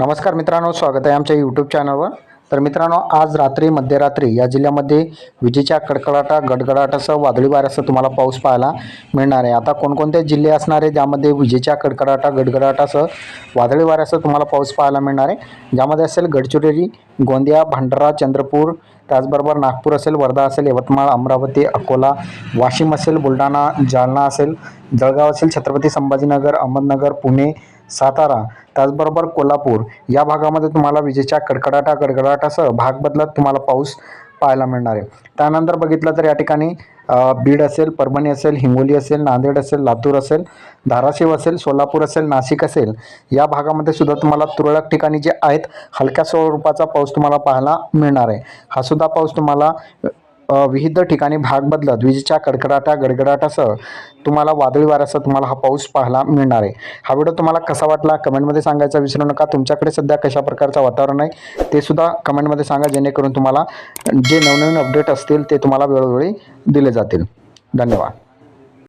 नमस्कार मित्रांनो स्वागत आहे आमच्या यूट्यूब चॅनलवर तर मित्रांनो आज रात्री मध्यरात्री या जिल्ह्यामध्ये विजेच्या कडकडाटा गडगडाटासह वादळी वाऱ्यासह तुम्हाला पाऊस पाहायला मिळणार आहे. आता कोणकोणते जिल्हे असणार आहे ज्यामध्ये विजेच्या कडकडाटा गडगडाटासह वादळी वाऱ्यासह तुम्हाला पाऊस पाहायला मिळणार आहे? ज्यामध्ये असेल गडचिरोली गोंदिया भंडारा चंद्रपूर त्याचबरोबर नागपूर असेल वर्धा असेल यवतमाळ अमरावती अकोला वाशिम असेल बुलढाणा जालना असेल जळगाव असेल छत्रपती संभाजीनगर अहमदनगर पुणे सातारा त्याचबरोबर कोल्हापूर या भागामध्ये तुम्हाला विजेच्या कडकडाटा कडकडाटासह भाग बदलत तुम्हाला पाऊस पाहायला मिळणार आहे. त्यानंतर बघितलं तर या ठिकाणी बीड असेल परभणी असेल हिंगोली असेल नांदेड असेल लातूर असेल धाराशिव असेल सोलापूर असेल नाशिक असेल या भागामध्ये सुद्धा तुम्हाला तुरळक ठिकाणी जे आहेत हलक्या स्वरूपाचा पाऊस तुम्हाला पाहायला मिळणार आहे. हा सुद्धा पाऊस तुम्हाला विविध ठिकाणी भाग बदलत विजेच्या कडकडाटा गडगडाटासह तुम्हाला वादळी वाऱ्यासह तुम्हाला हा पाऊस पाहायला मिळणार आहे. हा व्हिडिओ तुम्हाला कसा वाटला कमेंटमध्ये सांगायचा विसरू नका. तुमच्याकडे सध्या कशा प्रकारचं वातावरण आहे ते सुद्धा कमेंटमध्ये सांगा जेणेकरून तुम्हाला जे नवनवीन अपडेट असतील ते तुम्हाला वेळोवेळी दिले जातील. धन्यवाद.